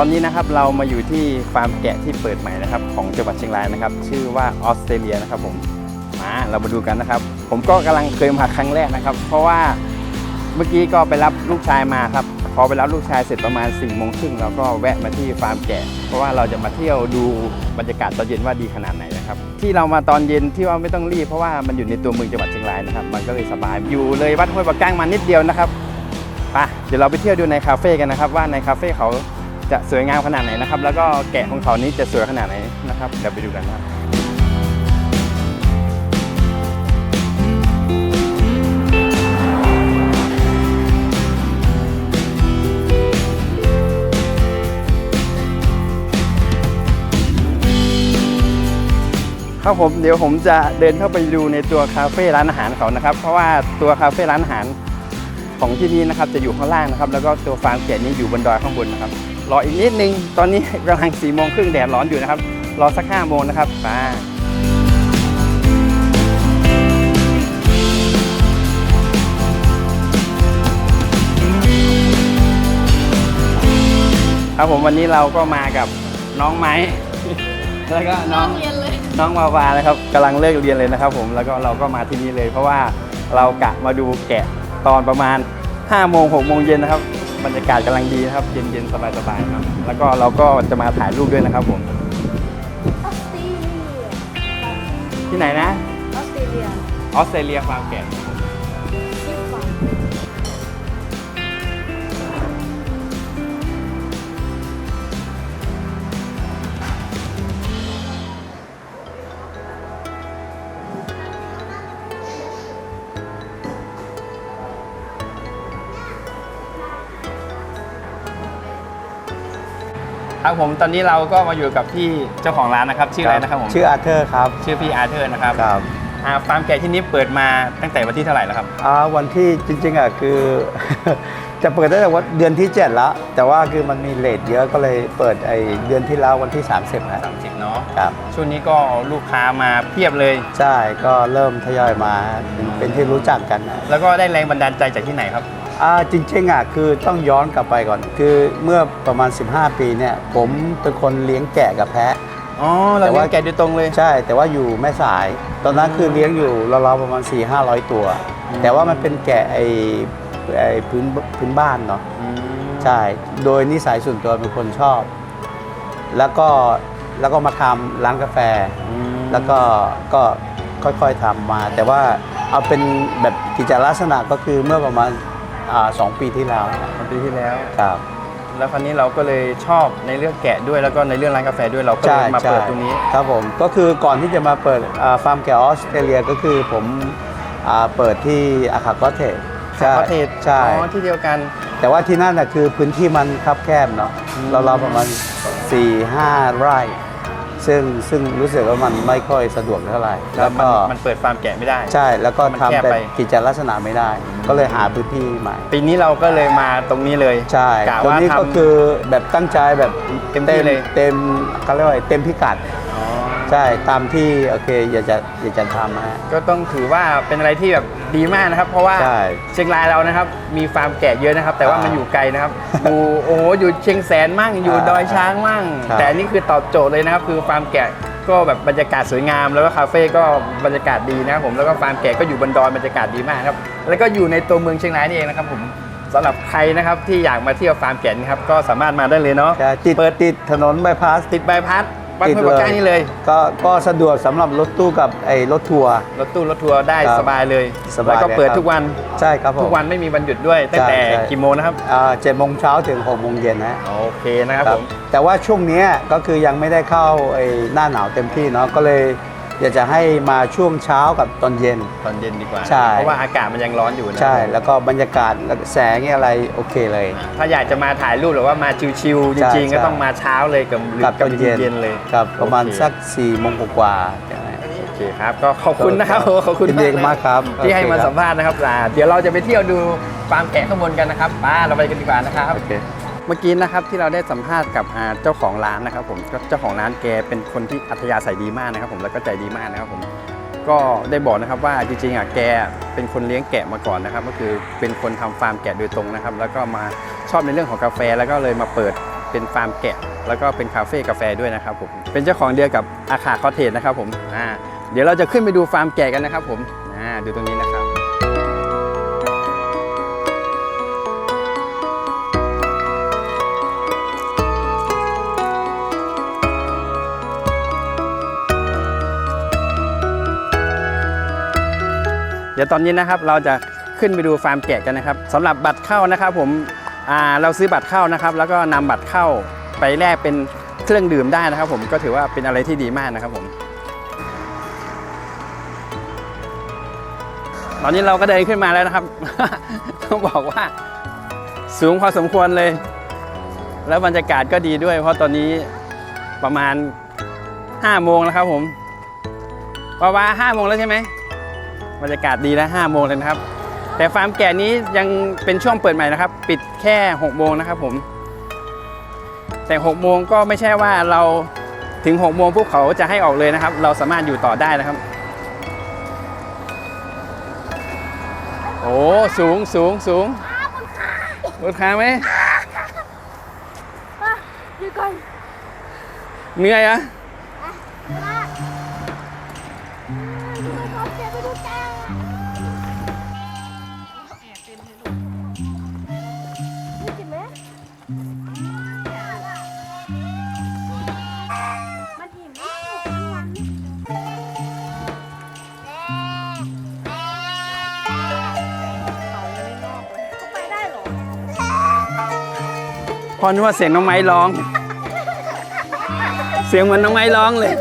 ตอนนี้นะครับเรามาอยู่ที่ฟาร์มแกะที่เปิดใหม่นะครับของจังหวัดเชียงรายนะครับ ชื่อว่าออสเตรเลียนะครับผมมาเรามาดูกันนะครับ ผมก็กำลังเคยมาครั้งแรกนะครับ เพราะว่าเมื่อกี้ก็ไปรับลูกชายมาครับพอไปรับลูกชายเสร็จประมาณ4ี่โมงครึ่งเราก็แวะมาที่ฟาร์มแกะ เพราะว่าเราจะมาเที่ยวดูบรรยากาศตอนเย็นว่าดีขนาดไหนนะครับ ที่เรามาตอนเย็นที่ว่าไม่ต้องรีบเพราะว่ามันอยู่ในตัวเมืองจังหวัดเชียงรายนะครับ มันก็เลยสบายอยู่เลยวัดห้วยปะก้างมานิดเดียวนะครับไปเดี๋ยวเราไปเที่ยวดูในคาเฟ่กันนะครับ ว่าในคาเฟ่เขา จะสวยงามขนาดไหนนะครับ แล้วก็แกะของเขานี้จะสวยขนาดไหนนะครับเดี๋ยวไปดูกันนะครับครับผมเดี๋ยวผมจะเดินเข้าไปดูในตัวคาเฟ่ร้านอาหารเขานะครับ เพราะว่าตัวคาเฟ่ร้านอาหารของที่นี่นะครับจะอยู่ข้างล่างนะครับ แล้วก็ตัวฟาร์มแกะนี้อยู่บนดอยข้างบนนะครับ รออีกนิดนึง ตอนนี้กำลังสี่โมงครึ่งแดดร้อนอยู่นะครับ รอสักห้าโมงนะครับมาครับผมวันนี้เราก็มากับน้องไม้แล้วก็น้องเรียนเลยน้องวาวานะครับกำลังเลิกเรียนเลยนะครับ ผมแล้วก็เราก็มาที่นี่เลย เพราะว่าเรากะมาดูแกะตอนประมาณ5โมง6โมงเย็นนะครับ บรรยากาศกำลังดีนะครับ เย็นๆ สบายๆครับ แล้วก็เราก็จะมาถ่ายรูปด้วยนะครับผม ออสเตรเลียที่ไหนนะ ออสเตรเลีย ออสเตรเลียฟาร์มแกะ ครับผมตอนนี้เราก็มาอยู่กับพี่เจ้าของร้านนะครับชื่ออะไรนะครับผมชื่ออาร์เธอร์ครับชื่อพี่อาร์เธอร์นะครับครับอ่าฟาร์มแกะที่นี้เปิดมาตั้งแต่วันที่เท่าไหร่แล้วครับอ่าวันที่จริงๆอะคือ จะเปิดตั้งแต่วันเดือนที่7แล้วแต่ว่าคือมันมีเลทเยอะก็เลยเปิดไอเดือนที่แล้ววันที่ 30นะ30เนาะครับช่วงนี้ก็ลูกค้ามาเพียบเลย ใช่ก็เริ่มทยอยมาเป็นเป็นที่รู้จักกันนะแล้วก็ได้แรงบันดาลใจจากที่ไหนครับ อ่าจริงๆอะคือต้องย้อนกลับไปก่อน คือเมื่อประมาณ 15 ปีเนี่ยผมเป็นคนเลี้ยงแกะกับแพะ อ๋อเราแต่เลี้ว่ายงแกะโดยตรงเลย ใช่ แต่ว่าอยู่แม่สาย ตอนนั้นคือเลี้ยงอยู่ราวๆประมาณ 4 5 0 0 ตัวอืมแต่ว่ามันเป็นแกะไอไอพื้นพื้นบ้านเนาะอืมใช่ โดยนิสัยส่วนตัวเป็นคนชอบ แล้วก็แล้วก็มาทำร้านกาแฟ อืม แล้วก็ก็ค่อยๆทำมา แต่ว่าเอาเป็นแบบกิจลักษณะก็คือเมื่อประมาณ อ่าสองปีที่แล้วปีที่แล้ว ครับ แล้วคราวนี้เราก็เลยชอบในเรื่องแกะด้วยแล้วก็ในเรื่องร้านกาแฟด้วยเราก็เลใช่ยมาใช่เปิดตรงนี้ ครับผมก็คือก่อนที่จะมาเปิดอ่าฟาร์มแกะออสเตรเลียก็คือผมอ่าเปิดที่อาคาคอเทสใช่ประเทศใช่ อ๋อที่เดียวกัน แต่ว่าที่นั่นน่ะคือพื้นที่มันคับแคบเนาะอืม เราเราประมาณ4 5 ไร่ ซึ่งซึ่งรู้สึกว่ามันไม่ค่อยสะดวกเท่าไหร่ แล้แล้ววมันก็มันเปิดฟาร์มแกะไม่ได้ ใช่แล้วก็มันทำแคบเป็นไปกิจลักษณะไม่ได้ ก็เลยหาพื้นที่ใหม่ ปีนี้เราก็เลยมาตรงนี้เลยใช่กะตรงว่านี้ทำก็คือแบบตั้งใจแบบเต็มที่เลยเต็มเขาเรียกว่าเต็มพิกัดอ๋อใช่ตามที่โอเคอยากจะอยากจะทำนะฮะก็ต้องถือว่าเป็นอะไรที่แบบ ดีมากนะครับ เพราะว่าใช่เชียงรายเรานะครับ มีฟาร์มแกะเยอะนะครับ แต่ว่าอ่ามัมันอยู่ไกลนะครับ อยู่โอ้โหอยู่เชียงแสนมั่งอยู่อ่าดอยช้างมั่ง ครับ แต่อันนี่คือตอบโจทย์เลยนะครับ คือฟาร์มแกะก็แบบบรรยากาศสวยงาม แล้วก็คาเฟ่ก็บรรยากาศดีนะครับผมแล้วก็ฟาร์มแกะก็อยู่บนดอยบรรยากาศดีมากครับแล้วก็อยู่ในตัวเมืองเชียงรายนี่เองนะครับผมสำหรับใครนะครับที่อยากมาเที่ยวฟาร์มแกะนะครับก็สามารถมาได้เลยเนาะ ใช่ติดเปิดติดถนนบายพาส ติดใบพัด บ้านห้วยปะก้างนี่เลย ก็ก็สะดวกสำหรับรถตู้กับไอ้รถทัวร์ รถตู้รถทัวร์ได้ครับสบายเลยสบายแล้วก็เลยเปิดครับ ทุกวัน ใช่ครับผม ทุกวันไม่มีวันหยุดด้วย ตั้งแต่ใช่ใช่ กี่โมงนะครับเจ็ดโมงเช้าถึงหกโมงเย็นนะโอเคนะครับครัผบมแต่ว่าช่วงเนี้ยก็คือยังไม่ได้เข้าไอ้หน้าหนาวเต็มที่เนาะก็เลย อยากจะให้มาช่วงเช้ากับตอนเย็น ตอนเย็นดีกว่า ใช่ เพราะว่าอากาศมันยังร้อนอยู่นะใช่แล้วก็บรรยากาศแล้วก็แสงอะไรโอเคเลย ถ้าอยากจะมาถ่ายรูปหรือว่ามาชิวๆจใช่ริงๆ ก็ใช่ ต้องมาเช้าเลยกับหรือกับตอนเย็นเย็นเลยครับประมาณโอเคสัก4ี่โมงกว่าๆอย่างนั้นโอเคครับ ก็ขอบคุณนะครับโอ้ขอบคุณยินดีนะมากครับที่ให้มาโอเคครับสัมภาษณ์นะครับอ่าเดี๋ยวเราจะไปเที่ยวดูฟาร์มแกะข้างบนกันนะครับป้าเราไปกันดีกว่านะครับ โอเค เมื่อกี้นะครับที่เราได้สัมภาษณ์กับเจ้าของร้านนะครับผมก็เจ้าของร้านแกเป็นคนที่อัธยาศัยดีมากนะครับผมแล้วก็ใจดีมากนะครับผมก็ได้บอกนะครับว่าจริงๆอะแกเป็นคนเลี้ยงแกะมาก่อนนะครับ ก็คือเป็นคนทำฟาร์มแกะโดยตรงนะครับ แล้วก็มาชอบในเรื่องของกาแฟ แล้วก็เลยมาเปิดเป็นฟาร์มแกะ แล้วก็เป็นคาเฟ่กาแฟด้วยนะครับผมเป็นเจ้าของเดียวกับอาคาคอเทสนะครับผมอ่าเดี๋ยวเราจะขึ้นไปดูฟาร์มแกะกันนะครับผมอ่าดูตรงนี้นะครับ ดี๋ยวตอนนี้นะครับเราจะขึ้นไปดูฟาร์มแกะกันนะครับสำหรับบัตรเข้านะครับ ผมเราซื้อบัตรเข้านะครับ แล้วก็นำบัตรเข้าไปแลกเป็นเครื่องดื่มได้นะครับ ผมก็ถือว่าเป็นอะไรที่ดีมากนะครับผม ตอนนี้เราก็เดินขึ้นมาแล้วนะครับต้องบอกว่าสูงพอสมควรเลย แล้วบรรยากาศก็ดีด้วย เพราะตอนนี้ประมาณ5โมงแล้วครับผมประมาณ5โมงแล้วใช่ไหม บรรยากาศดีแล้ว5โมงเลยนะครับ แต่ฟาร์มแกะนี้ยังเป็นช่วงเปิดใหม่นะครับ ปิดแค่6โมงนะครับผม แต่6โมงก็ไม่ใช่ว่าเราถึง6โมงพวกเขาจะให้ออกเลยนะครับ เราสามารถอยู่ต่อได้นะครับ โอ้สูงสูงสูงบนขาไหมอะหยุดก่อนเหนื่อยอะ พอนึกว่าเสียงน้องไม้ร้อง เสียงเหมือนน้องไม้ร้องเลย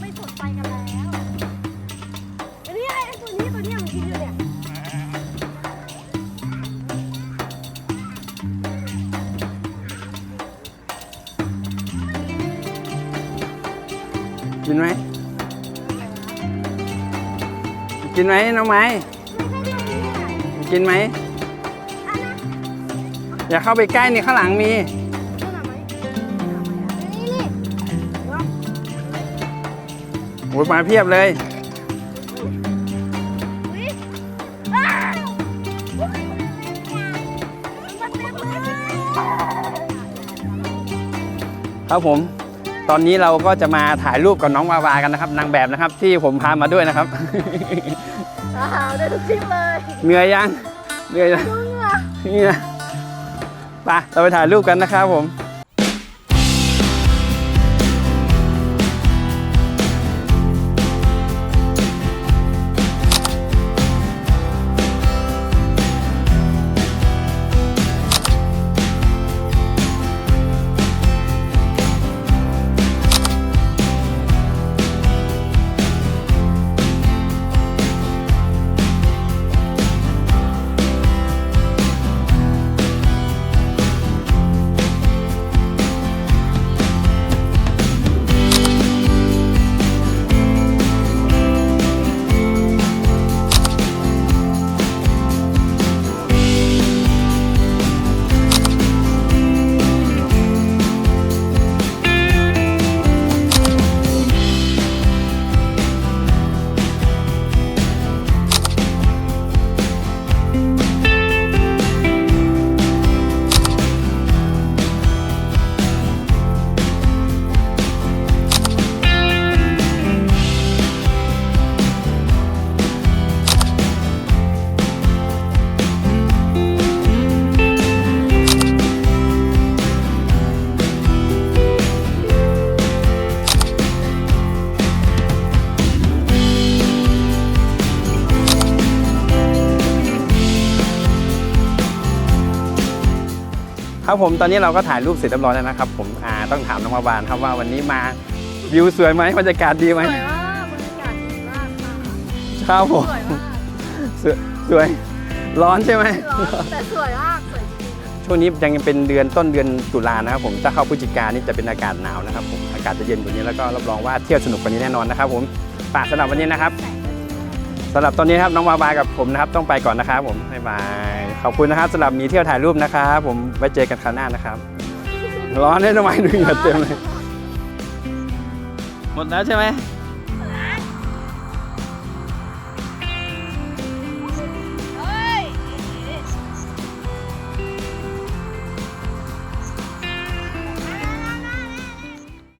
ไม่สนใจกันแล้วอันนี้ไอ้ตัวนี้ตัวนี้มันกินอยู่เนี่ยกินไหมกินไหมน้องไม้ กินไหม อย่าเข้าไปใกล้นี่ข้างหลังมี โอ้ยมาเพียบเลย ครับผม ตอนนี้เราก็จะมาถ่ายรูปกับน้องวาวากันนะครับ นางแบบนะครับ ที่ผมพามาด้วยนะครับ อ้าวได้ทุกชิ้นเลยเหนื่อยยังเหนื่อยยังมึงอะนี่นะไปเราไปถ่ายรูปกันนะครับผม ครับผมตอนนี้เราก็ถ่ายรูปเสร็จเรียบร้อยแล้วนะครับผมอ่าต้องถามน้องวาวานครับว่าวันนี้มาวิวสวยไหมบรรยากาศดีไหมสวยมากบรรยากาศดีมากค่ะครับผมสวยมากสวยสวยร้อนใช่ไหมร้อนแต่สวยมากสวยจริงช่วงนี้ยังเป็นเดือนต้นเดือนตุลานะครับผมถ้าเข้าพฤศจิกายนนี่จะเป็นอากาศหนาวนะครับผมอากาศจะเย็นกว่านี้แล้วก็รับรองว่าเที่ยวสนุกกว่านี้แน่นอนนะครับผมฝากสำหรับวันนี้นะครับ สำหรับตอนนี้ครับน้องวาวากับผมนะครับต้องไปก่อนนะครับผมบ๊ายบายขอบคุณนะครับสำหรับมีเที่ยวถ่ายรูปนะครับผมไว้เจอกันคราวหน้านะครับ ร้อนได้ทำไมดูเหงื่อเต็มเลย หมดแล้วใช่ไหม